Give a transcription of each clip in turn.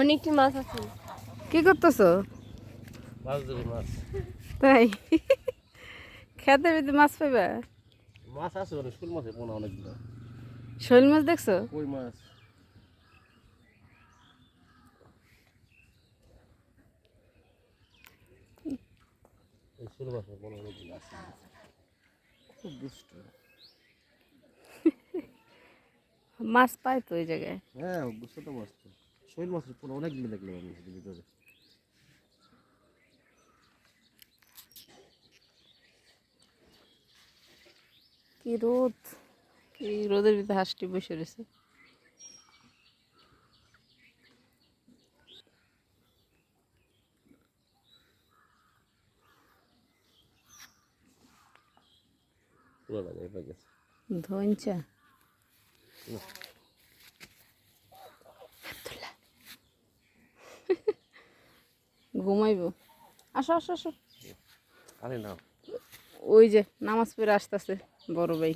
অনেকটি মাছ আছে। কি করতেছো? মাছ ধরি মাছ। তাই? খেতে পেতে মাছ পাইবা? মাছ আছে অনেক শোল মাছের পোনা অনেকগুলো। শৈল মাছ দেখছ? কই মাছ? শোল মাছের পোনা অনেকগুলো আছে। খুব দুষ্ট। মাছ পায় তো ওই জায়গায়। হ্যাঁ বুঝতে তো মাছ তো শৈল মাছের পোনা অনেকগুলো দেখলাম আমি ভিতরে কি রোদ। কি রোদের ভিতরে হাঁসটি বসে রয়েছে। পুরো ধনচা ঘুমাইব। আসো আসো আসো। আরে না ওই যে নামাজ পড়ে আসতেছে বড় ভাই।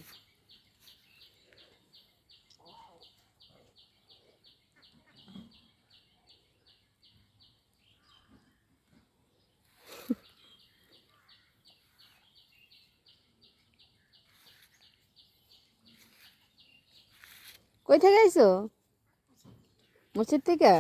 কই থেকে আইসো মসজিদ থেকে?